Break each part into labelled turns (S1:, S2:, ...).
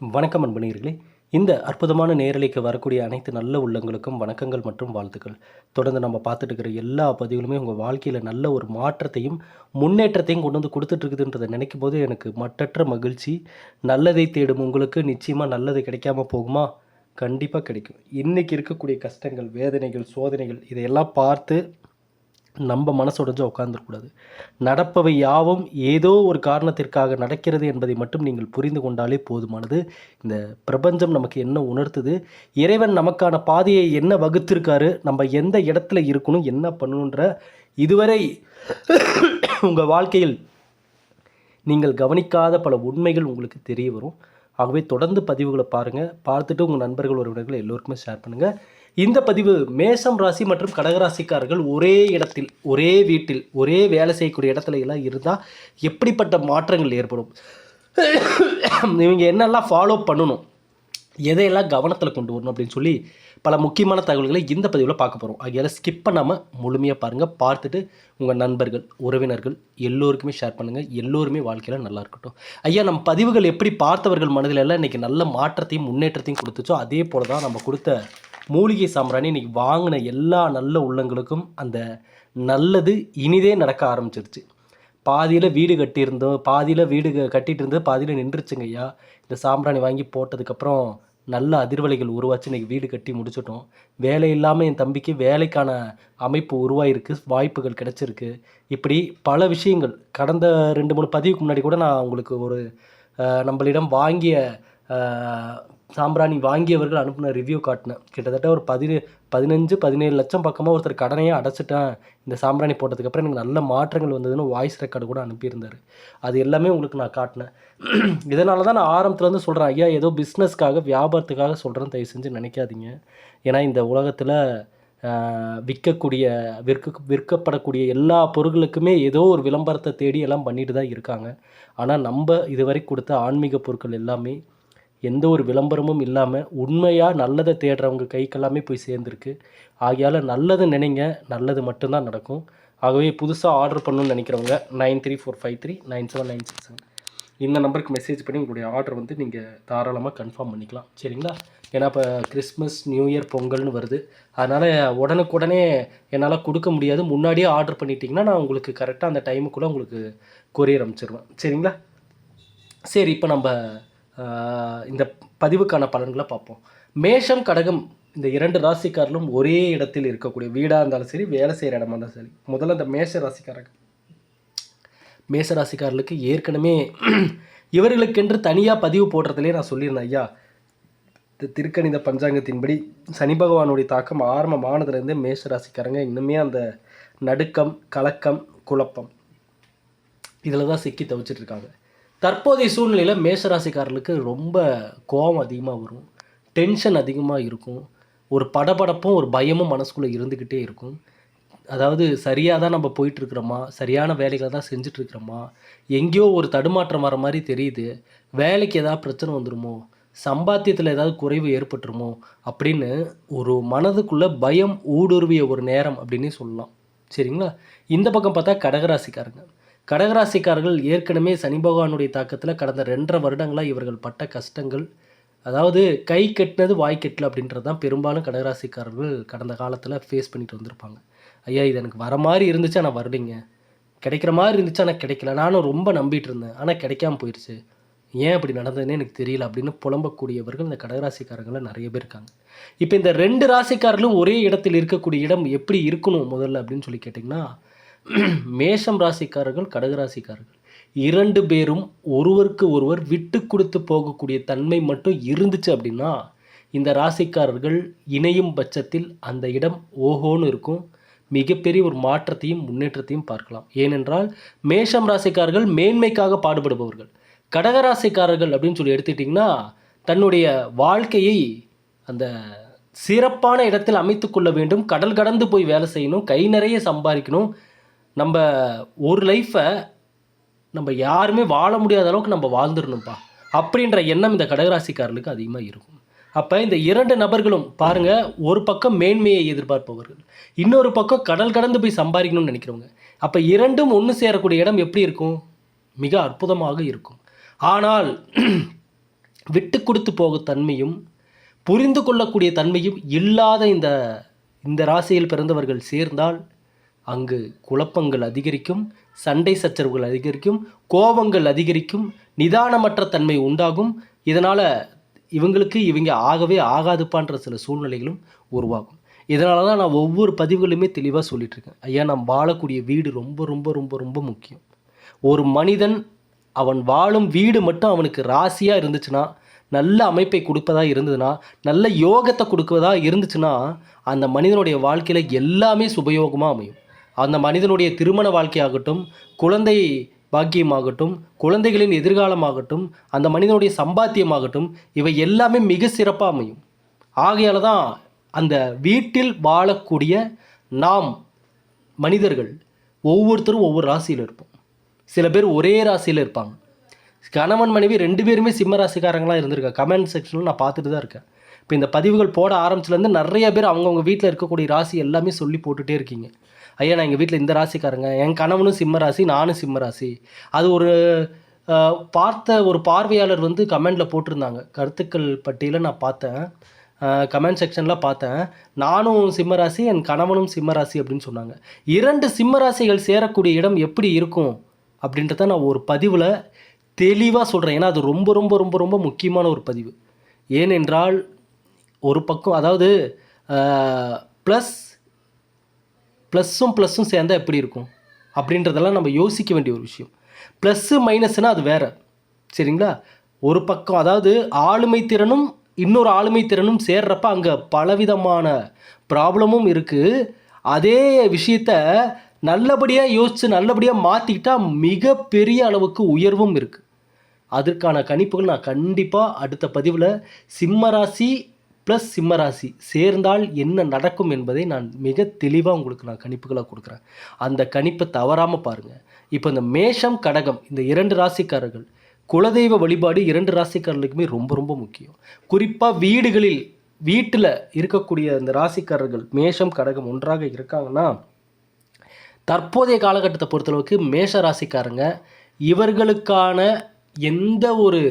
S1: வணக்கம் அன்பனீர்களே இந்த அற்புதமான நேரலைக்கு வரக்கூடிய அனைத்து நல்ல உள்ளங்களுக்கும் வணக்கங்கள் மற்றும் வாழ்த்துக்கள். தொடர்ந்து நம்ம பார்த்துட்டு இருக்கிற எல்லா பதிவுகளுமே உங்கள் வாழ்க்கையில் நல்ல ஒரு மாற்றத்தையும் முன்னேற்றத்தையும் கொண்டு வந்து கொடுத்துட்ருக்குதுன்றதை நினைக்கும் போது எனக்கு மட்டற்ற மகிழ்ச்சி. நல்லதை தேடும் உங்களுக்கு நிச்சயமாக நல்லது கிடைக்காம போகுமா? கண்டிப்பாக கிடைக்கும். இன்றைக்கி இருக்கக்கூடிய கஷ்டங்கள் வேதனைகள் சோதனைகள் இதையெல்லாம் பார்த்து நம்ம மனசுடைஞ்சு உட்காந்துருக்கூடாது நடப்பவை யாவும் ஏதோ ஒரு காரணத்திற்காக நடக்கிறது என்பதை மட்டும் நீங்கள் புரிந்து கொண்டாலே போதுமானது. இந்த பிரபஞ்சம் நமக்கு என்ன உணர்த்துது? இறைவன் நமக்கான பாதையை என்ன வகுத்திருக்காரு? நம்ம எந்த இடத்துல இருக்கணும்? என்ன பண்ணணுன்ற இதுவரை உங்கள் வாழ்க்கையில் நீங்கள் கவனிக்காத பல உண்மைகள் உங்களுக்கு தெரிய வரும். ஆகவே தொடர்ந்து பதிவுகளை பாருங்கள் பார்த்துட்டு உங்கள் நண்பர்கள் உறவினர்கள் எல்லோருக்குமே ஷேர் பண்ணுங்கள் இந்த பதிவு மேசம் ராசி மற்றும் கடகராசிக்காரர்கள் ஒரே இடத்தில் ஒரே வீட்டில் ஒரே வேலை செய்யக்கூடிய இடத்துல எல்லாம் இருந்தால் எப்படிப்பட்ட மாற்றங்கள் ஏற்படும்? இவங்க என்னெல்லாம் ஃபாலோ பண்ணணும்? எதையெல்லாம் கவனத்தில் கொண்டு வரணும் அப்படின்னு சொல்லி பல முக்கியமான தகவல்களை இந்த பதிவில் பார்க்க போகிறோம் ஆகையால் ஸ்கிப் பண்ணாமல் முழுமையாக பாருங்கள் பார்த்துட்டு உங்கள் நண்பர்கள் உறவினர்கள் எல்லோருக்குமே ஷேர் பண்ணுங்கள் எல்லோருமே வாழ்க்கையில் நல்லா இருக்கட்டும். ஐயா நம்ம பதிவுகள் எப்படி பார்த்தவர்கள் மனதில் எல்லாம் இன்றைக்கி நல்ல மாற்றத்தையும் முன்னேற்றத்தையும் கொடுத்துச்சோ அதே போல் தான் நம்ம கொடுத்த மூலிகை சாம்பிராணி இன்றைக்கி வாங்கின எல்லா நல்ல உள்ளங்களுக்கும் அந்த நல்லது இனிதே நடக்க ஆரம்பிச்சிருச்சு. பாதியில் வீடு கட்டியிருந்தோம் பாதியில் வீடு க- கட்டிட்டு பாதியில் நின்றுச்சுங்க ஐயா. இந்த சாம்பிராணி வாங்கி போட்டதுக்கப்புறம் நல்ல அதிர்வலைகள் உருவாச்சு. இன்றைக்கி வீடு கட்டி முடிச்சிட்டோம். வேலை இல்லாமல் என் தம்பிக்கு வேலைக்கான அமைப்பு உருவாயிருக்கு வாய்ப்புகள் கிடைச்சிருக்கு. இப்படி பல விஷயங்கள் கடந்த ரெண்டு மூணு பதிவுக்கு முன்னாடி கூட நான் உங்களுக்கு ஒரு நம்மளிடம் வாங்கிய சாம்பிராணி வாங்கியவர்கள் அனுப்பின ரிவ்யூ காட்டினேன். கிட்டத்தட்ட ஒரு பதினே பதினஞ்சு பதினேழு லட்சம் பக்கமாக ஒருத்தர் கடனையே அடைச்சிட்டேன். இந்த சாம்பிராணி போட்டதுக்கப்புறம் எனக்கு நல்ல மாற்றங்கள் வந்ததுன்னு வாய்ஸ் ரெக்கார்டு கூட அனுப்பியிருந்தார். அது எல்லாமே உங்களுக்கு நான் காட்டினேன். இதனால தான் நான் ஆரம்பத்துலேருந்து சொல்கிறேன் ஐயா ஏதோ பிஸ்னஸ்க்காக வியாபாரத்துக்காக சொல்கிறேன் தயவு செஞ்சு நினைக்காதீங்க. ஏன்னா இந்த உலகத்தில் விற்கக்கூடிய விற்க விற்கப்படக்கூடிய எல்லா பொருட்களுக்குமே ஏதோ ஒரு விளம்பரத்தை தேடி எல்லாம் பண்ணிட்டு தான் இருக்காங்க. ஆனால் நம்ம இதுவரை கொடுத்த ஆன்மீக பொருட்கள் எல்லாமே எந்த ஒரு விளம்பரமும் இல்லாமல் உண்மையாக நல்லதை தேடுறவங்க கைக்கெல்லாமே போய் சேர்ந்துருக்கு. ஆகையால் நல்லதை நினைங்க நல்லது மட்டும்தான் நடக்கும். ஆகவே புதுசாக ஆர்டர் பண்ணணும்னு நினைக்கிறவங்க nine three four five three nine seven nine six இந்த நம்பருக்கு மெசேஜ் பண்ணி உங்களுடைய ஆர்டர் வந்து நீங்கள் தாராளமாக கன்ஃபார்ம் பண்ணிக்கலாம். சரிங்களா? ஏன்னா இப்போ கிறிஸ்மஸ் நியூ இயர் பொங்கல்னு வருது. அதனால் உடனுக்குடனே என்னால் கொடுக்க முடியாது. முன்னாடியே ஆர்டர் பண்ணிட்டீங்கன்னா நான் உங்களுக்கு கரெக்டாக அந்த டைமுக்குள்ளே உங்களுக்கு கொரியர் அனுப்பிச்சிருவேன். சரிங்களா? சரி இப்போ நம்ம இந்த பதிவுக்கான பலன்களை பார்ப்போம். மேஷம் கடகம் இந்த இரண்டு ராசிக்காரர்களும் ஒரே இடத்தில் இருக்கக்கூடிய வீடாக இருந்தாலும் சரி வேலை செய்கிற இடமா இருந்தாலும் சரி முதல்ல இந்த மேஷ ராசிக்காரங்க. மேச ராசிக்காரர்களுக்கு ஏற்கனவே இவர்களுக்கென்று தனியாக பதிவு போடுறதுலேயே நான் சொல்லியிருந்தேன் ஐயா. இந்த திருக்கணித பஞ்சாங்கத்தின்படி சனி பகவானுடைய தாக்கம் ஆரம்பமானதுலேருந்தே மேஷ ராசிக்காரங்க இன்னுமே அந்த நடுக்கம் கலக்கம் குழப்பம் இதில் தான் சிக்கி தவிச்சிட்டு இருக்காங்க. தற்போதைய சூழ்நிலையில் மேஷராசிக்காரர்களுக்கு ரொம்ப கோபம் அதிகமாக வரும். டென்ஷன் அதிகமாக இருக்கும். ஒரு படபடப்பும் ஒரு பயமும் மனசுக்குள்ளே இருந்துக்கிட்டே இருக்கும். அதாவது சரியாக தான் நம்ம போயிட்டுருக்குறோமா? சரியான வேலைகளை தான் செஞ்சிட்ருக்குறோமா எங்கேயோ ஒரு தடுமாற்றம் வர மாதிரி தெரியுது. வேலைக்கு ஏதாவது பிரச்சனை வந்துடுமோ சம்பாத்தியத்தில் ஏதாவது குறைவு ஏற்பட்டுருமோ? அப்படின்னு ஒரு மனதுக்குள்ளே பயம் ஊடுருவிய ஒரு நேரம் அப்படின்னே சொல்லலாம். சரிங்களா? இந்த பக்கம் பார்த்தா கடகராசிக்காரங்க. கடகராசிக்காரர்கள் ஏற்கனவே சனி பகவானுடைய தாக்கத்தில் கடந்த ரெண்டரை வருடங்களாக இவர்கள் பட்ட கஷ்டங்கள் அதாவது கை கெட்டினது வாய் கெட்டல அப்படின்றது தான் பெரும்பாலும் கடகராசிக்காரர்கள் கடந்த காலத்தில் ஃபேஸ் பண்ணிட்டு வந்திருப்பாங்க. ஐயா இது எனக்கு வர மாதிரி இருந்துச்சு ஆனால் வரலைங்க. கிடைக்கிற மாதிரி இருந்துச்சு ஆனால் கிடைக்கல. நானும் ரொம்ப நம்பிட்டு இருந்தேன். ஆனால் கிடைக்காம போயிடுச்சு ஏன் அப்படி நடந்ததுன்னே எனக்கு தெரியல அப்படின்னு புலம்பக்கூடியவர்கள் இந்த கடகராசிக்காரங்களில் நிறைய பேர் இருக்காங்க. இப்போ இந்த ரெண்டு ராசிக்காரர்களும் ஒரே இடத்தில் இருக்கக்கூடிய இடம் எப்படி இருக்கணும் முதல்ல அப்படின்னு சொல்லி கேட்டிங்கன்னா மேஷம் ராசிக்காரர்கள் கடகராசிக்காரர்கள் இரண்டு பேரும் ஒருவருக்கு ஒருவர் விட்டு கொடுத்து போகக்கூடிய தன்மை மட்டும் இருந்துச்சு அப்படின்னா இந்த ராசிக்காரர்கள் இணையும் பட்சத்தில் அந்த இடம் ஓஹோன்னு இருக்கும். மிகப்பெரிய ஒரு மாற்றத்தையும் முன்னேற்றத்தையும் பார்க்கலாம். ஏனென்றால் மேஷம் ராசிக்காரர்கள் மேன்மைக்காக பாடுபடுபவர்கள். கடகராசிக்காரர்கள் அப்படின்னு சொல்லி எடுத்துக்கிட்டிங்கன்னா தன்னுடைய வாழ்க்கையை அந்த சிறப்பான இடத்தில் அமைத்து கொள்ள வேண்டும். கடல் கடந்து போய் வேலை செய்யணும். கை நிறைய சம்பாதிக்கணும். நம்ம ஒரு லைஃப்பை நம்ம யாருமே வாழ முடியாத அளவுக்கு நம்ம வாழ்ந்துடணும்ப்பா அப்படின்ற எண்ணம் இந்த கடகராசிக்காரர்களுக்கு அதிகமாக இருக்கும். அப்போ இந்த இரண்டு நபர்களும் பாருங்கள் ஒரு பக்கம் மேன்மையை எதிர்பார்ப்பவர்கள் இன்னொரு பக்கம் கடல் கடந்து போய் சம்பாதிக்கணும்னு நினைக்கிறவங்க. அப்போ இரண்டும் ஒன்று சேரக்கூடிய இடம் எப்படி இருக்கும்? மிக அற்புதமாக இருக்கும். ஆனால் விட்டு கொடுத்து போகும் தன்மையும் புரிந்து கொள்ளக்கூடிய தன்மையும் இல்லாத இந்த இந்த ராசியில் பிறந்தவர்கள் சேர்ந்தால் அங்கு குழப்பங்கள் அதிகரிக்கும் சண்டை சச்சரவுகள் அதிகரிக்கும் கோபங்கள் அதிகரிக்கும் நிதானமற்ற தன்மை உண்டாகும். இதனால் இவங்களுக்கு இவங்க ஆகவே ஆகாதுப்பான்ற சில சூழ்நிலைகளும் உருவாகும். இதனால தான் நான் ஒவ்வொரு பதிவுகளுமே தெளிவாக சொல்லிட்டு இருக்கேன் ஐயா நாம் வாழக்கூடிய வீடு ரொம்ப ரொம்ப ரொம்ப ரொம்ப முக்கியம். ஒரு மனிதன் அவன் வாழும் வீடு மட்டும் அவனுக்கு ராசியாக இருந்துச்சுன்னா நல்ல அமைப்பை கொடுப்பதா இருந்ததுன்னா நல்ல யோகத்தை கொடுப்பதா இருந்துச்சுன்னா அந்த மனிதனுடைய வாழ்க்கையில் எல்லாமே சுபயோகமாக அமையும். அந்த மனிதனுடைய திருமண வாழ்க்கையாகட்டும் குழந்தை பாக்கியமாகட்டும் குழந்தைகளின் எதிர்காலமாகட்டும் அந்த மனிதனுடைய சம்பாத்தியமாகட்டும் இவை எல்லாமே மிக சிறப்பாக அமையும். ஆகையால் தான் அந்த வீட்டில் வாழக்கூடிய நாம் மனிதர்கள் ஒவ்வொருத்தரும் ஒவ்வொரு ராசியில் இருப்போம். சில பேர் ஒரே ராசியில் இருப்பாங்க. கணவன் மனைவி ரெண்டு பேருமே சிம்ம ராசிக்காரங்களாக இருந்திருக்கேன் கமெண்ட் செக்ஷனில் நான் பார்த்துட்டு தான் இருக்கேன். இப்போ இந்த பதிவுகள் போட ஆரம்பிச்சிலேருந்து நிறைய பேர் அவங்கவுங்க வீட்டில் இருக்கக்கூடிய ராசி எல்லாமே சொல்லி போட்டுகிட்டே இருக்கீங்க. ஐயா நான் எங்கள் வீட்டில் இந்த ராசிக்காரங்க. என் கணவனும் சிம்ம ராசி நானும் சிம்ம ராசி. அது ஒரு பார்த்த ஒரு பார்வையாளர் வந்து கமெண்டில் போட்டிருந்தாங்க. கருத்துக்கள் பட்டியலில் நான் பார்த்தேன். கமெண்ட் செக்ஷனில் பார்த்தேன். நானும் சிம்ம ராசி என் கணவனும் சிம்ம ராசி அப்படின்னு சொன்னாங்க. இரண்டு சிம்ம ராசிகள் சேரக்கூடிய இடம் எப்படி இருக்கும் அப்படின்றத நான் ஒரு பதிவில் தெளிவாக சொல்கிறேன் ஏன்னா அது ரொம்ப ரொம்ப ரொம்ப ரொம்ப முக்கியமான ஒரு பதிவு. ஏனென்றால் ஒரு பக்கம் அதாவது ப்ளஸ் ப்ளஸ்ஸும் ப்ளஸ்ஸும் சேர்ந்தா எப்படி இருக்கும்? அப்படின்றதெல்லாம் நம்ம யோசிக்க வேண்டிய ஒரு விஷயம். ப்ளஸ்ஸு மைனஸ்னால் அது வேறு. சரிங்களா? ஒரு பக்கம் அதாவது ஆளுமை திறனும் இன்னொரு ஆளுமை திறனும் சேர்றப்ப அங்கே பலவிதமான ப்ராப்ளமும் இருக்குது அதே விஷயத்த நல்லபடியாக யோசித்து நல்லபடியாக மாற்றிக்கிட்டால் மிகப்பெரிய அளவுக்கு உயர்வும் இருக்குது அதற்கான கணிப்புகள் நான் கண்டிப்பாக அடுத்த பதிவில் சிம்மராசி ப்ளஸ் சிம்மராசி சேர்ந்தால் என்ன நடக்கும் என்பதை நான் மிக தெளிவாக உங்களுக்கு நான் கணிப்புகளாக கொடுக்குறேன். அந்த கணிப்பை தவறாமல் பாருங்கள் இப்போ இந்த மேஷம் கடகம் இந்த இரண்டு ராசிக்காரர்கள் குலதெய்வ வழிபாடு இரண்டு ராசிக்காரர்களுக்குமே ரொம்ப ரொம்ப முக்கியம். குறிப்பாக வீடுகளில் வீட்டில் இருக்கக்கூடிய இந்த ராசிக்காரர்கள் மேஷம் கடகம் ஒன்றாக இருக்காங்கன்னா தற்போதைய காலகட்டத்தை பொறுத்தளவுக்கு மேஷ ராசிக்காரங்க இவர்களுக்கான எந்த ஒரு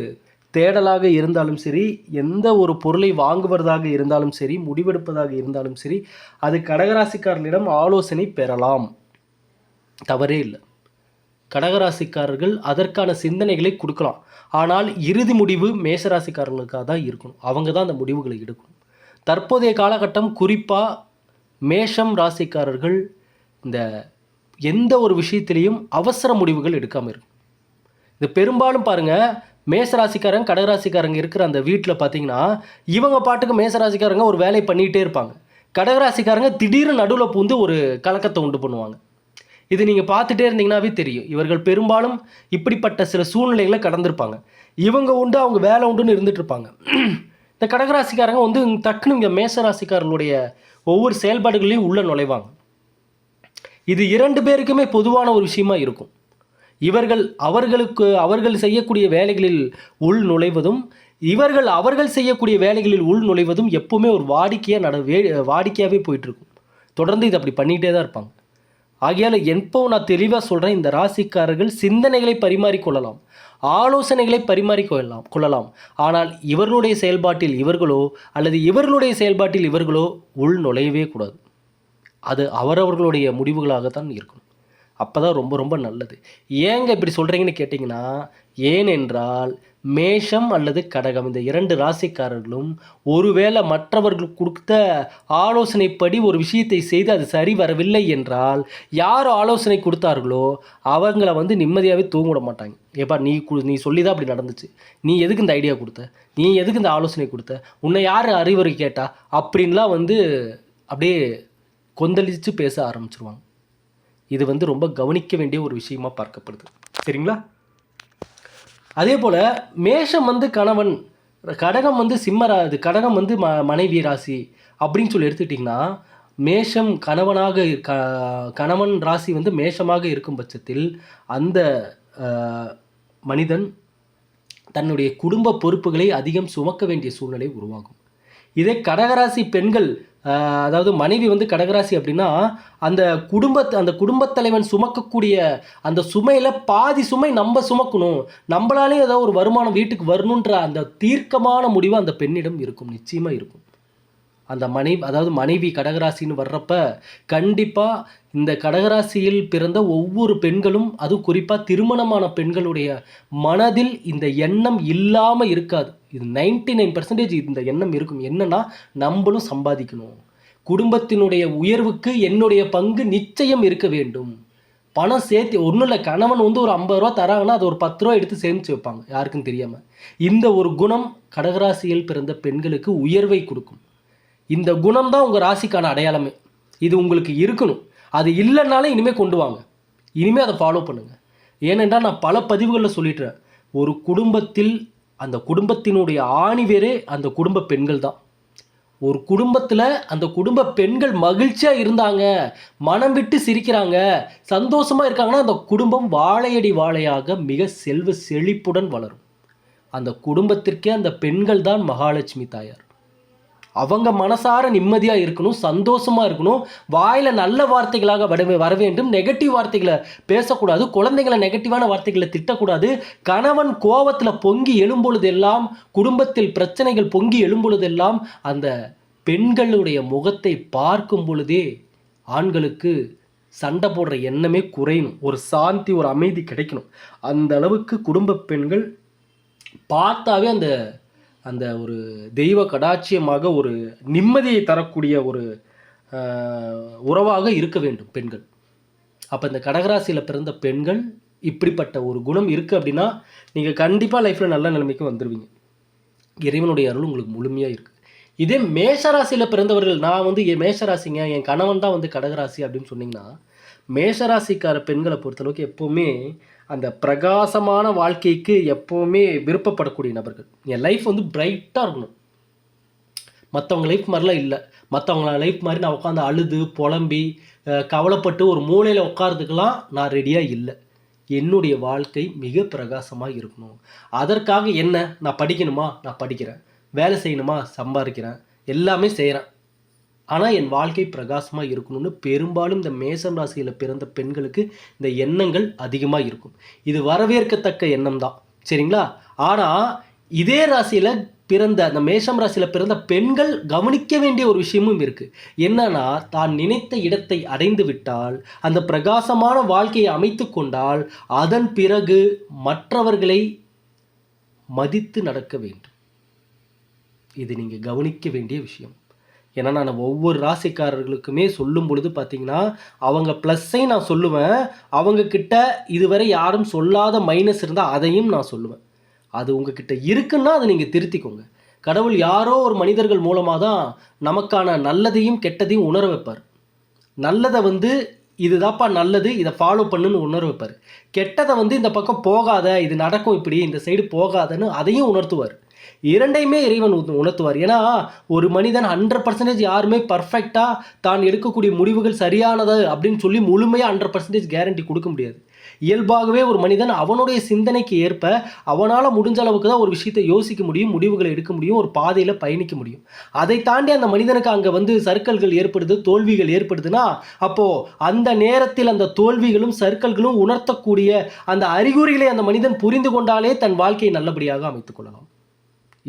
S1: தேடலாக இருந்தாலும் சரி எந்த ஒரு பொருளை வாங்குவதாக இருந்தாலும் சரி முடிவெடுப்பதாக இருந்தாலும் சரி அது கடகராசிக்காரர்களிடம் ஆலோசனை பெறலாம். தவறே இல்லை. கடகராசிக்காரர்கள் அதற்கான சிந்தனைகளை கொடுக்கலாம். ஆனால் இறுதி முடிவு மேஷராசிக்காரர்களுக்காக தான் இருக்கணும். அவங்க தான் அந்த முடிவுகளை எடுக்கணும். தற்போதைய காலகட்டம் குறிப்பாக மேஷம் ராசிக்காரர்கள் இந்த எந்த ஒரு விஷயத்திலையும் அவசர முடிவுகள் எடுக்காமல் இருக்கும் இது பெரும்பாலும் பாருங்க மேசராசிக்காரங்க கடகராசிக்காரங்க இருக்கிற அந்த வீட்டில் பார்த்தீங்கன்னா இவங்க பாட்டுக்கு மேசராசிக்காரங்க ஒரு வேலையை பண்ணிகிட்டே இருப்பாங்க. கடகராசிக்காரங்க திடீர்னு நடுவில் பூந்து ஒரு கலக்கத்தை உண்டு பண்ணுவாங்க. இது நீங்கள் பார்த்துட்டே இருந்தீங்கன்னாவே தெரியும். இவர்கள் பெரும்பாலும் இப்படிப்பட்ட சில சூழ்நிலைகளை கடந்திருப்பாங்க. இவங்க உண்டு அவங்க வேலை உண்டுன்னு இருந்துட்டு இருப்பாங்க. இந்த கடகராசிக்காரங்க வந்து டக்குன்னு இங்கே மேசராசிக்காரர்களுடைய ஒவ்வொரு செயல்பாடுகளையும் உள்ளே நுழைவாங்க. இது இரண்டு பேருக்குமே பொதுவான ஒரு விஷயமா இருக்கும். இவர்கள் அவர்களுக்கு அவர்கள் செய்யக்கூடிய வேலைகளில் உள் நுழைவதும் இவர்கள் அவர்கள் செய்யக்கூடிய வேலைகளில் உள் நுழைவதும் எப்பவுமே ஒரு வாடிக்கையாக நட வே வாடிக்கையாகவே போயிட்டுருக்கும். தொடர்ந்து இது அப்படி பண்ணிகிட்டே தான் இருப்பாங்க. ஆகையால் எப்போ நான் தெளிவாக சொல்கிறேன் இந்த ராசிக்காரர்கள் சிந்தனைகளை பரிமாறிக்கொள்ளலாம் ஆலோசனைகளை பரிமாறிக்கொள்ளலாம் கொள்ளலாம் ஆனால் இவர்களுடைய செயல்பாட்டில் இவர்களோ அல்லது இவர்களுடைய செயல்பாட்டில் இவர்களோ உள் நுழையவே கூடாது. அது அவரவர்களுடைய முடிவுகளாகத்தான் இருக்கணும் அப்போ தான் ரொம்ப ரொம்ப நல்லது. ஏங்க இப்படி சொல்கிறீங்கன்னு கேட்டிங்கன்னா ஏனென்றால் மேஷம் அல்லது கடகம் இந்த இரண்டு ராசிக்காரர்களும் ஒருவேளை மற்றவர்கள் கொடுத்த ஆலோசனைப்படி ஒரு விஷயத்தை செய்து அது சரி வரவில்லை என்றால் யார் ஆலோசனை கொடுத்தார்களோ அவங்கள வந்து நிம்மதியாகவே தூங்க விட மாட்டாங்க. ஏப்பா நீ கு நீ சொல்லி தான் அப்படி நடந்துச்சு. நீ எதுக்கு இந்த ஐடியா கொடுத்த? நீ எதுக்கு இந்த ஆலோசனை கொடுத்த? உன்னை யார் அறிவுரை கேட்டா? அப்படின்லாம் வந்து அப்படியே கொந்தளித்து பேச ஆரம்பிச்சிருவாங்க. இது வந்து ரொம்ப கவனிக்க வேண்டிய ஒரு விஷயமா பார்க்கப்படுது. சரிங்களா? அதே போல் மேஷம் வந்து கணவன் கடகம் வந்து சிம்ம ரா இது கடகம் வந்து ம மனைவி ராசி அப்படின்னு சொல்லி எடுத்துக்கிட்டிங்கன்னா மேஷம் கணவனாக க கணவன் ராசி வந்து மேஷமாக இருக்கும் பட்சத்தில் அந்த மனிதன் தன்னுடைய குடும்ப பொறுப்புகளை அதிகம் சுமக்க வேண்டிய சூழ்நிலை உருவாகும். இதே கடகராசி பெண்கள் அதாவது மனைவி வந்து கடகராசி அப்படின்னா அந்த குடும்பத்தை அந்த குடும்பத் தலைவன் சுமக்கக்கூடிய அந்த சுமையில் பாதி சுமை நம்ம சுமக்கணும். நம்மளாலே ஏதாவது ஒரு வருமானம் வீட்டுக்கு வரணுன்ற அந்த தீர்க்கமான முடிவு அந்த பெண்ணிடம் இருக்கும். நிச்சயமாக இருக்கும். அந்த மனைவி அதாவது மனைவி கடகராசின்னு வர்றப்ப கண்டிப்பாக இந்த கடகராசியில் பிறந்த ஒவ்வொரு பெண்களும் அது குறிப்பாக திருமணமான பெண்களுடைய மனதில் இந்த எண்ணம் இல்லாமல் இருக்காது. இது நைன்டி நைன் பர்சன்டேஜ் இந்த எண்ணம் இருக்கும். என்னன்னா நம்மளும் சம்பாதிக்கணும். குடும்பத்தினுடைய உயர்வுக்கு என்னுடைய பங்கு நிச்சயம் இருக்க வேண்டும். பணம் சேர்த்து ஒன்றும் இல்லை கணவன் வந்து ஒரு ஐம்பது ரூபா தராங்கன்னா அது ஒரு பத்து ரூபா எடுத்து சேமித்து வைப்பாங்க யாருக்கும் தெரியாமல் இந்த ஒரு குணம் கடகராசியில் பிறந்த பெண்களுக்கு உயர்வை கொடுக்கும். இந்த குணம் தான் உங்கள் ராசிக்கான அடையாளமே. இது உங்களுக்கு இருக்கணும். அது இல்லைனாலும் இனிமேல் கொண்டு வாங்க. இனிமேல் அதை ஃபாலோ பண்ணுங்கள் ஏனென்றால் நான் பல பதிவுகளில் சொல்லிட்டுறேன் ஒரு குடும்பத்தில் அந்த குடும்பத்தினுடைய ஆணிவேரே அந்த குடும்ப பெண்கள் தான் ஒரு குடும்பத்தில் அந்த குடும்ப பெண்கள் மகிழ்ச்சியாக இருந்தாங்க மனம் விட்டு சிரிக்கிறாங்க சந்தோஷமாக இருக்காங்கன்னா அந்த குடும்பம் வாழையடி வாழையாக மிக செல்வ செழிப்புடன் வளரும். அந்த குடும்பத்திற்கே அந்த பெண்கள் தான் மகாலட்சுமி தாயார். அவங்க மனசார நிம்மதியாக இருக்கணும் சந்தோஷமாக இருக்கணும். வாயில் நல்ல வார்த்தைகளாக வர வர வேண்டும் நெகட்டிவ் வார்த்தைகளை பேசக்கூடாது. குழந்தைங்களை நெகட்டிவான வார்த்தைகளை திட்டக்கூடாது. கணவன் கோவத்தில் பொங்கி எழும்பொழுதெல்லாம் குடும்பத்தில் பிரச்சனைகள் பொங்கி எழும்பொழுதெல்லாம் அந்த பெண்களுடைய முகத்தை பார்க்கும் பொழுதே ஆண்களுக்கு சண்டை போடுற எண்ணமே குறையணும். ஒரு சாந்தி ஒரு அமைதி கிடைக்கணும். அந்த அளவுக்கு குடும்ப பெண்கள் பார்த்தாவே அந்த அந்த ஒரு தெய்வ கடாட்சியமாக ஒரு நிம்மதியை தரக்கூடிய ஒரு உறவாக இருக்க வேண்டும் பெண்கள். அப்போ இந்த கடகராசியில் பிறந்த பெண்கள் இப்படிப்பட்ட ஒரு குணம் இருக்குது அப்படின்னா நீங்கள் கண்டிப்பாக லைஃப்பில் நல்ல நிலைமைக்கு வந்துடுவீங்க இறைவனுடைய அருள் உங்களுக்கு முழுமையாக இருக்குது இதே மேஷராசியில் பிறந்தவர்கள் நான் வந்து என் மேஷராசிங்க என் கணவன் தான் வந்து கடகராசி அப்படின்னு சொன்னிங்கன்னா மேஷராசிக்கார பெண்களை பொறுத்தளவுக்கு எப்போவுமே அந்த பிரகாசமான வாழ்க்கைக்கு எப்போவுமே விருப்பப்படக்கூடிய நபர்கள். என் லைஃப் வந்து பிரைட்டாக இருக்கணும். மற்றவங்க லைஃப் மாதிரிலாம் இல்லை. மற்றவங்கள லைஃப் மாதிரி நான் உட்காந்து அழுது புலம்பி கவலைப்பட்டு ஒரு மூலையில் உட்காரதுக்கெலாம் நான் ரெடியாக இல்லை. என்னுடைய வாழ்க்கை மிக பிரகாசமாக இருக்கணும். அதற்காக என்ன? நான் படிக்கணுமா? நான் படிக்கிறேன். வேலை செய்யணுமா? சம்பாதிக்கிறேன். எல்லாமே செய்கிறேன் ஆனால் என் வாழ்க்கை பிரகாசமாக இருக்கணும்னு பெரும்பாலும் இந்த மேசம் ராசியில் பிறந்த பெண்களுக்கு இந்த எண்ணங்கள் அதிகமாக இருக்கும். இது வரவேற்கத்தக்க எண்ணம் தான் சரிங்களா? ஆனால் இதே ராசியில் பிறந்த அந்த மேஷம் ராசியில் பிறந்த பெண்கள் கவனிக்க வேண்டிய ஒரு விஷயமும் இருக்குது என்னன்னா தான் நினைத்த இடத்தை அடைந்து விட்டால் அந்த பிரகாசமான வாழ்க்கையை அமைத்து கொண்டால் அதன் பிறகு மற்றவர்களை மதித்து நடக்க வேண்டும். இது நீங்கள் கவனிக்க வேண்டிய விஷயம். ஏன்னா நான் ஒவ்வொரு ராசிக்காரர்களுக்குமே சொல்லும் பொழுது பார்த்தீங்கன்னா அவங்க ப்ளஸ்ஸை நான் சொல்லுவேன். அவங்க கிட்ட இதுவரை யாரும் சொல்லாத மைனஸ் இருந்தால் அதையும் நான் சொல்லுவேன். அது உங்ககிட்ட இருக்குன்னா அதை நீங்கள் திருத்திக்கோங்க. கடவுள் யாரோ ஒரு மனிதர்கள் மூலமாக தான் நமக்கான நல்லதையும் கெட்டதையும் உணர வைப்பார். நல்லதை வந்து இதுதாப்பா நல்லது இதை ஃபாலோ பண்ணுன்னு உணர வைப்பார். கெட்டதை வந்து இந்த பக்கம் போகாத இது நடக்கும் இப்படி இந்த சைடு போகாதன்னு அதையும் உணர்த்துவார். இரண்டையுமே இறைவன் உணர்த்துவார். ஏன்னா ஒரு மனிதன் ஹண்ட்ரட் பர்சன்டேஜ் யாருமே பர்ஃபெக்டாக தான் எடுக்கக்கூடிய முடிவுகள் சரியானது அப்படின்னு சொல்லி முழுமையாக ஹண்ட்ரட் பர்சன்டேஜ் கேரண்டி கொடுக்க முடியாது. இயல்பாகவே ஒரு மனிதன் அவனுடைய சிந்தனைக்கு ஏற்ப அவனால் முடிஞ்ச அளவுக்கு தான் ஒரு விஷயத்தை யோசிக்க முடியும் முடிவுகளை எடுக்க முடியும் ஒரு பாதையில் பயணிக்க முடியும். அதை தாண்டி அந்த மனிதனுக்கு அங்கே வந்து சர்க்கல்கள் ஏற்படுது தோல்விகள் ஏற்படுதுன்னா அப்போது அந்த நேரத்தில் அந்த தோல்விகளும் சர்க்கல்களும் உணர்த்தக்கூடிய அந்த அறிகுறிகளை அந்த மனிதன் புரிந்து கொண்டாலே தன் வாழ்க்கையை நல்லபடியாக அமைத்துக் கொள்ளலாம்.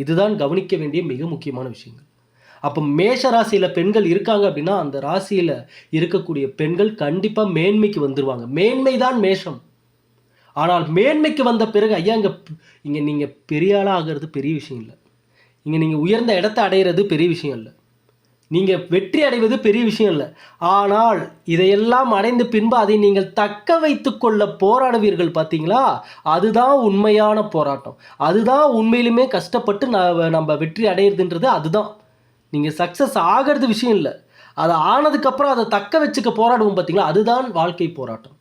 S1: இதுதான் கவனிக்க வேண்டிய மிக முக்கியமான விஷயங்கள். அப்போ மேஷ ராசியில் பெண்கள் இருக்காங்க அப்படின்னா அந்த ராசியில் இருக்கக்கூடிய பெண்கள் கண்டிப்பாக மேன்மைக்கு வந்துடுவாங்க மேன்மை தான் மேஷம். ஆனால் மேன்மைக்கு வந்த பிறகு ஐயா இங்கே இங்கே நீங்கள் பெரிய ஆளாக ஆகிறது பெரிய விஷயம் இல்லை. இங்கே நீங்கள் உயர்ந்த இடத்த அடையிறது பெரிய விஷயம் இல்லை. நீங்கள் வெற்றி அடைவது பெரிய விஷயம் இல்லை. ஆனால் இதையெல்லாம் அடைந்த பின்பு அதை நீங்கள் தக்க வைத்து கொள்ள போராடுவீர்கள் பார்த்தீங்களா அதுதான் உண்மையான போராட்டம். அதுதான் உண்மையிலுமே கஷ்டப்பட்டு நம்ம வெற்றி அடையிறதுன்றது அதுதான். நீங்கள் சக்ஸஸ் ஆகிறது விஷயம் இல்லை. அது ஆனதுக்கப்புறம் அதை தக்க வச்சுக்க போராடுவோம் பார்த்தீங்களா அதுதான் வாழ்க்கை போராட்டம்.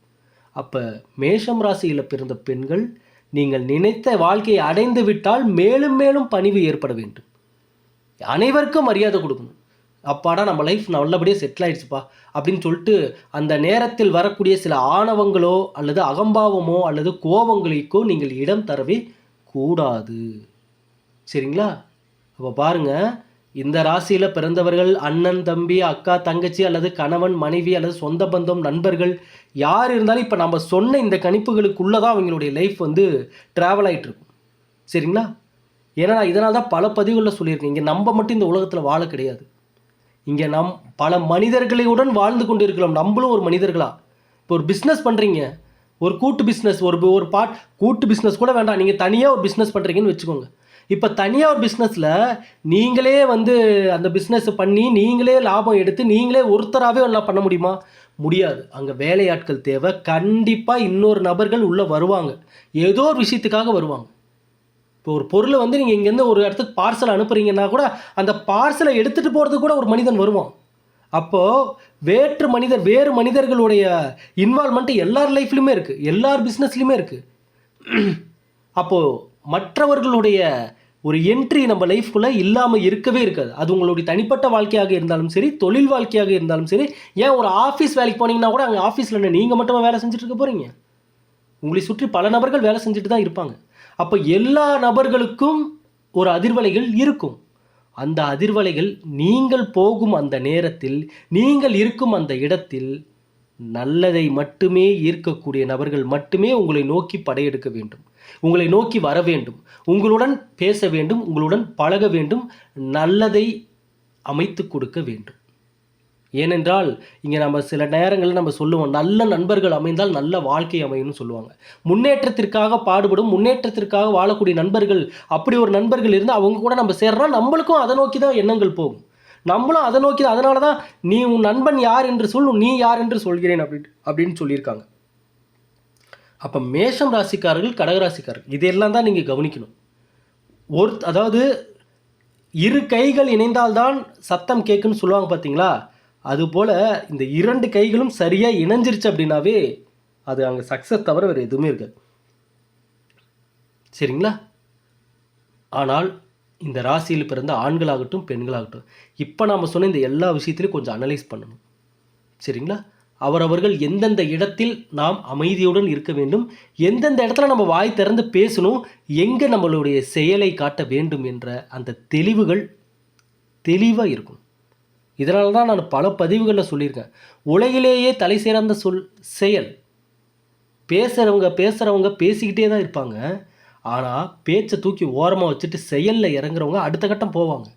S1: அப்போ மேஷம் ராசியில் பிறந்த பெண்கள் நீங்கள் நினைத்த வாழ்க்கையை அடைந்து விட்டால் மேலும் மேலும் பணிவு ஏற்பட வேண்டும். அனைவருக்கும் மரியாதை கொடுக்கணும். அப்பாடா நம்ம லைஃப் நல்லபடியாக செட்டில் ஆயிடுச்சுப்பா அப்படின்னு சொல்லிட்டு அந்த நேரத்தில் வரக்கூடிய சில ஆணவங்களோ அல்லது அகம்பாவமோ அல்லது கோபங்களுக்கோ நீங்கள் இடம் தரவே கூடாது. சரிங்களா? அப்போ பாருங்க இந்த ராசியில் பிறந்தவர்கள் அண்ணன் தம்பி அக்கா தங்கச்சி அல்லது கணவன் மனைவி அல்லது சொந்த பந்தம் நண்பர்கள் யார் இருந்தாலும் இப்போ நம்ம சொன்ன இந்த கணிப்புகளுக்குள்ளே தான் அவங்களுடைய லைஃப் வந்து ட்ராவல் ஆகிட்டுருக்கும் சரிங்களா? ஏன்னா இதனால் தான் பல பதிவுகளில் சொல்லியிருக்கேன் இங்கே நம்ம மட்டும் இந்த உலகத்தில் வாழ கிடையாது. இங்கே நம் பல மனிதர்களுடன் வாழ்ந்து கொண்டு இருக்கலாம் நம்மளும் ஒரு மனிதர்களா? இப்போ ஒரு பிஸ்னஸ் பண்ணுறீங்க ஒரு கூட்டு பிஸ்னஸ் ஒரு ஒரு பார்ட் கூட்டு பிஸ்னஸ் கூட வேண்டாம். நீங்கள் தனியாக ஒரு பிஸ்னஸ் பண்ணுறீங்கன்னு வச்சுக்கோங்க. இப்போ தனியாக ஒரு பிஸ்னஸில் நீங்களே வந்து அந்த பிஸ்னஸை பண்ணி நீங்களே லாபம் எடுத்து நீங்களே ஒருத்தராகவே எல்லாம் பண்ண முடியுமா? முடியாது. அங்கே வேலையாட்கள் தேவை. கண்டிப்பாக இன்னொரு நபர்கள் உள்ளே வருவாங்க. ஏதோ ஒரு விஷயத்துக்காக வருவாங்க. இப்போ ஒரு பொருளை வந்து நீங்கள் இங்கேருந்து ஒரு இடத்துக்கு பார்சல் அனுப்புறீங்கன்னா கூட அந்த பார்சலை எடுத்துகிட்டு போகிறதுக்கு கூட ஒரு மனிதன் வருவான். அப்போது வேற்று மனிதர் வேறு மனிதர்களுடைய இன்வால்மெண்ட்டு எல்லார் லைஃப்லையுமே இருக்குது எல்லார் பிஸ்னஸ்லையுமே இருக்குது அப்போது மற்றவர்களுடைய ஒரு என்ட்ரி நம்ம லைஃப்குள்ளே இல்லாமல் இருக்கவே இருக்காது. அது உங்களுடைய தனிப்பட்ட வாழ்க்கையாக இருந்தாலும் சரி தொழில் வாழ்க்கையாக இருந்தாலும் சரி ஏன் ஒரு ஆஃபீஸ் வேலைக்கு போனீங்கன்னா கூட அங்கே ஆஃபீஸில் நீங்கள் மட்டுமா வேலை செஞ்சுட்டு இருக்க போகிறீங்க உங்களை சுற்றி பல நபர்கள் வேலை செஞ்சுட்டு தான் இருப்பாங்க. அப்போ எல்லா நபர்களுக்கும் ஒரு அதிர்வலைகள் இருக்கும். அந்த அதிர்வலைகள் நீங்கள் போகும் அந்த நேரத்தில் நீங்கள் இருக்கும் அந்த இடத்தில் நல்லதை மட்டுமே ஈர்க்கக்கூடிய நபர்கள் மட்டுமே உங்களை நோக்கி படையெடுக்க வேண்டும். உங்களை நோக்கி வர வேண்டும். உங்களுடன் பேச வேண்டும். உங்களுடன் பழக வேண்டும். நல்லதை அமைத்து கொடுக்க வேண்டும். ஏனென்றால் இங்கே நம்ம சில நேரங்களில் நம்ம சொல்லுவோம் நல்ல நண்பர்கள் அமைந்தால் நல்ல வாழ்க்கை அமையும்னு சொல்லுவாங்க. முன்னேற்றத்திற்காக பாடுபடும் முன்னேற்றத்திற்காக வாழக்கூடிய நண்பர்கள் அப்படி ஒரு நண்பர்கள் இருந்து அவங்க கூட நம்ம சேர்றோம் நம்மளுக்கும் அதை நோக்கி தான் எண்ணங்கள் போகும். நம்மளும் அதை நோக்கி தான் அதனால தான் நீ உன் நண்பன் யார் என்று சொல் நீ யார் என்று சொல்கிறேன் அப்படின்னு அப்படின்னு சொல்லியிருக்காங்க. அப்போ மேஷம் ராசிக்காரர்கள் கடகராசிக்காரர்கள் இதெல்லாம் தான் நீங்கள் கவனிக்கணும். ஒரு அதாவது இரு கைகள் இணைந்தால்தான் சத்தம் கேட்குன்னு சொல்லுவாங்க பார்த்தீங்களா அதுபோல் இந்த இரண்டு கைகளும் சரியாக இணைஞ்சிருச்சு அப்படின்னாவே அது அங்கே சக்ஸஸ் தவிர வேறு எதுவுமே இருக்காது. சரிங்களா? ஆனால் இந்த ராசியில் பிறந்த ஆண்களாகட்டும் பெண்களாகட்டும் இப்போ நாம் சொன்ன இந்த எல்லா விஷயத்திலையும் கொஞ்சம் அனலைஸ் பண்ணணும். சரிங்களா? அவரவர்கள் எந்தெந்த இடத்தில் நாம் அமைதியுடன் இருக்க வேண்டும் எந்தெந்த இடத்துல நம்ம வாய் திறந்து பேசணும் எங்கே நம்மளுடைய செயலை காட்ட வேண்டும் என்ற அந்த தெளிவுகள் தெளிவாக இருக்கும். இதனால தான் நான் பல பதிவுகளில் சொல்லியிருக்கேன். உலகிலேயே தலை சிறந்த சொல் செயல். பேசுகிறவங்க பேசுகிறவங்க பேசிக்கிட்டே தான் இருப்பாங்க. ஆனால் பேச்சை தூக்கி ஓரமாக வச்சுட்டு செயலில் இறங்குறவங்க அடுத்த கட்டம் போவாங்க.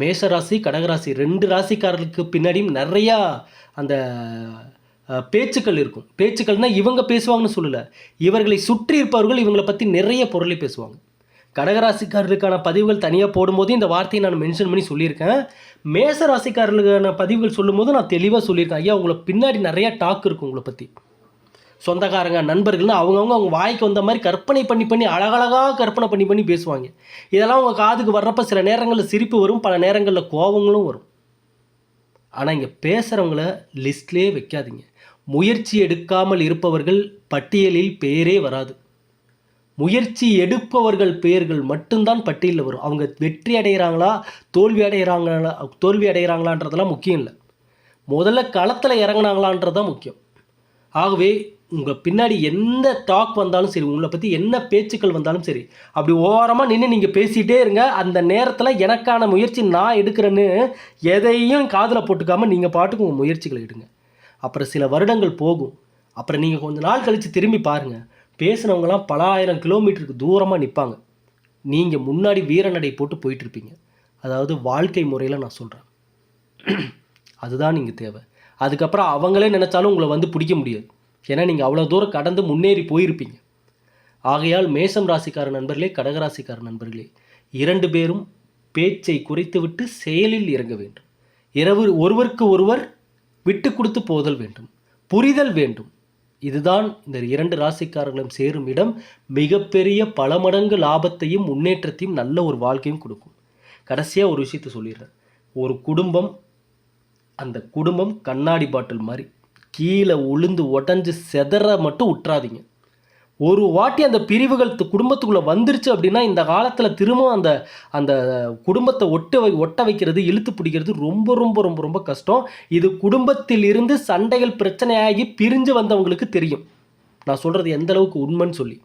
S1: மேஷராசி கடகராசி ரெண்டு ராசிக்காரர்களுக்கு பின்னாடியும் நிறையா அந்த பேச்சுக்கள் இருக்கும். பேச்சுக்கள்னால் இவங்க பேசுவாங்கன்னு சொல்லலை. இவர்களை சுற்றி இருப்பவர்கள் இவங்களை பற்றி நிறைய பொருளை பேசுவாங்க. கடகராசிக்காரர்களுக்கான பதிவுகள் தனியாக போடும்போது இந்த வார்த்தையை நான் மென்ஷன் பண்ணி சொல்லியிருக்கேன். மேச ராசிக்காரர்களுக்கான பதிவுகள் சொல்லும்போது நான் தெளிவாக சொல்லியிருக்கேன். ஐயா உங்களை பின்னாடி நிறையா டாக் இருக்கும் உங்களை பற்றி சொந்தக்காரங்க நண்பர்கள்னு அவங்கவுங்க அவங்க வாய்க்கு வந்த மாதிரி கற்பனை பண்ணி பண்ணி அழகழகாக கற்பனை பண்ணி பண்ணி பேசுவாங்க. இதெல்லாம் உங்கள் காதுக்கு வர்றப்ப சில நேரங்களில் சிரிப்பு வரும் பல நேரங்களில் கோபங்களும் வரும். ஆனால் இங்கே பேசுகிறவங்கள லிஸ்ட்லேயே வைக்காதீங்க. முயற்சி எடுக்காமல் இருப்பவர்கள் பட்டியலில் பேரே வராது. முயற்சி எடுப்பவர்கள் பெயர்கள் மட்டும்தான் பட்டியலில் வரும். அவங்க வெற்றி அடைகிறாங்களா தோல்வி அடைகிறாங்களா தோல்வி அடைகிறாங்களான்றதெல்லாம் முக்கியம் இல்லை. முதல்ல களத்தில் இறங்குனாங்களான்றது தான் முக்கியம். ஆகவே உங்கள் பின்னாடி எந்த டாக் வந்தாலும் சரி உங்களை பற்றி என்ன பேச்சுக்கள் வந்தாலும் சரி அப்படி ஓரமாக நின்று நீங்கள் பேசிகிட்டே இருங்க. அந்த நேரத்தில் எனக்கான முயற்சி நான் எடுக்கிறேன்னு எதையும் காதில் போட்டுக்காமல் நீங்கள் பாட்டுக்கு உங்கள் முயற்சிகளை எடுங்க. அப்புறம் சில வருடங்கள் போகும். அப்புறம் நீங்கள் கொஞ்ச நாள் கழித்து திரும்பி பாருங்கள் பேசுனவங்கலாம் பல ஆயிரம் கிலோமீட்டருக்கு தூரமாக நிற்பாங்க நீங்கள் முன்னாடி வீரநடை போட்டு போயிட்டுருப்பீங்க. அதாவது வாழ்க்கை முறையில் நான் சொல்கிறேன் அதுதான் நீங்கள் தேவை. அதுக்கப்புறம் அவங்களே நினச்சாலும் உங்களை வந்து பிடிக்க முடியாது. ஏன்னா நீங்கள் அவ்வளோ தூரம் கடந்து முன்னேறி போயிருப்பீங்க. ஆகையால் மேசம் ராசிக்கார நண்பர்களே கடகராசிக்கார நண்பர்களே இரண்டு பேரும் பேச்சை குறைத்துவிட்டு செயலில் இறங்க வேண்டும். இரவு ஒருவருக்கு ஒருவர் விட்டு கொடுத்து போதல் வேண்டும். புரிதல் வேண்டும். இதுதான் இந்த இரண்டு ராசிக்காரர்களும் சேரும் இடம். மிகப்பெரிய பல மடங்கு லாபத்தையும் முன்னேற்றத்தையும் நல்ல ஒரு வாழ்க்கையும் கொடுக்கும். கடைசியாக ஒரு விஷயத்தை சொல்லிடுறேன். ஒரு குடும்பம் அந்த குடும்பம் கண்ணாடி பாட்டில் மாதிரி கீழே உளுந்து உடஞ்சி செதற மட்டும் விட்டுறாதீங்க ஒரு வாட்டி அந்த பிரிவுகள் குடும்பத்துக்குள்ளே வந்துருச்சு அப்படின்னா இந்த காலத்தில் திரும்பவும் அந்த அந்த குடும்பத்தை ஒட்ட வை ஒட்ட வைக்கிறது இழுத்து பிடிக்கிறது ரொம்ப ரொம்ப ரொம்ப ரொம்ப கஷ்டம். இது குடும்பத்தில் இருந்து சண்டைகள் பிரச்சனையாகி பிரிஞ்சு வந்தவங்களுக்கு தெரியும். நான் சொல்கிறது எந்த அளவுக்கு உண்மைன்னு சொல்லி.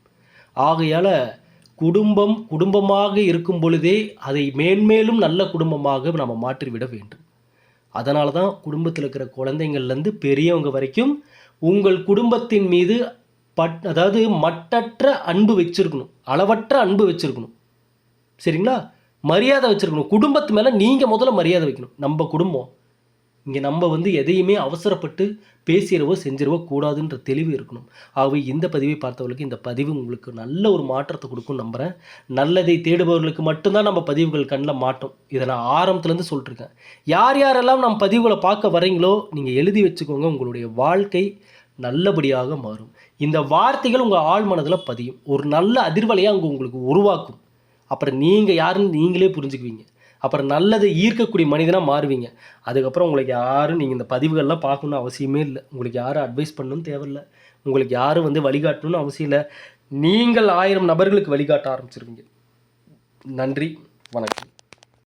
S1: ஆகையால் குடும்பம் குடும்பமாக இருக்கும் பொழுதே அதை மேன்மேலும் நல்ல குடும்பமாக நம்ம மாற்றிவிட வேண்டும். அதனால தான் குடும்பத்தில் இருக்கிற குழந்தைங்கள்லேருந்து பெரியவங்க வரைக்கும் உங்கள் குடும்பத்தின் மீது பட் அதாவது மட்டற்ற அன்பு வச்சுருக்கணும். அளவற்ற அன்பு வச்சுருக்கணும். சரிங்களா? மரியாதை வச்சுருக்கணும். குடும்பத்து மேலே நீங்கள் முதல்ல மரியாதை வைக்கணும். நம்ம குடும்பம். இங்கே நம்ம வந்து எதையுமே அவசரப்பட்டு பேசிடவோ செஞ்சிடவோ கூடாதுன்ற தெளிவு இருக்கணும். ஆகவே இந்த பதிவை பார்த்தவர்களுக்கு இந்த பதிவு உங்களுக்கு நல்ல ஒரு மாற்றத்தை கொடுக்கும் நம்புகிறேன் நல்லதை தேடுபவர்களுக்கு மட்டும்தான் நம்ம பதிவுகள் கண்ணில் மாட்டோம். இதை நான் ஆரம்பத்துலேருந்து சொல்லிட்டுருக்கேன். யார் யாரெல்லாம் நம்ம பதிவுகளை பார்க்க வரீங்களோ நீங்கள் எழுதி வச்சுக்கோங்க. உங்களுடைய வாழ்க்கை நல்லபடியாக மாறும். இந்த வார்த்தைகள் உங்கள் ஆள் மனதில் பதியும். ஒரு நல்ல அதிர்வலையாக அங்கே உங்களுக்கு உருவாக்கும். அப்புறம் நீங்கள் யாருன்னு நீங்களே புரிஞ்சுக்குவீங்க. அப்புறம் நல்லதை ஈர்க்கக்கூடிய மனிதனாக மாறுவீங்க. அதுக்கப்புறம் உங்களுக்கு யாரும் நீங்கள் இந்த பதிவுகள்லாம் பார்க்கணுன்னு அவசியமே இல்லை. உங்களுக்கு யாரும் அட்வைஸ் பண்ணணும்னு தேவையில்லை. உங்களுக்கு யாரும் வந்து வழிகாட்டணும்னு அவசியம் இல்லை. நீங்கள் ஆயிரம் நபர்களுக்கு வழிகாட்ட ஆரம்பிச்சிருவீங்க. நன்றி. வணக்கம்.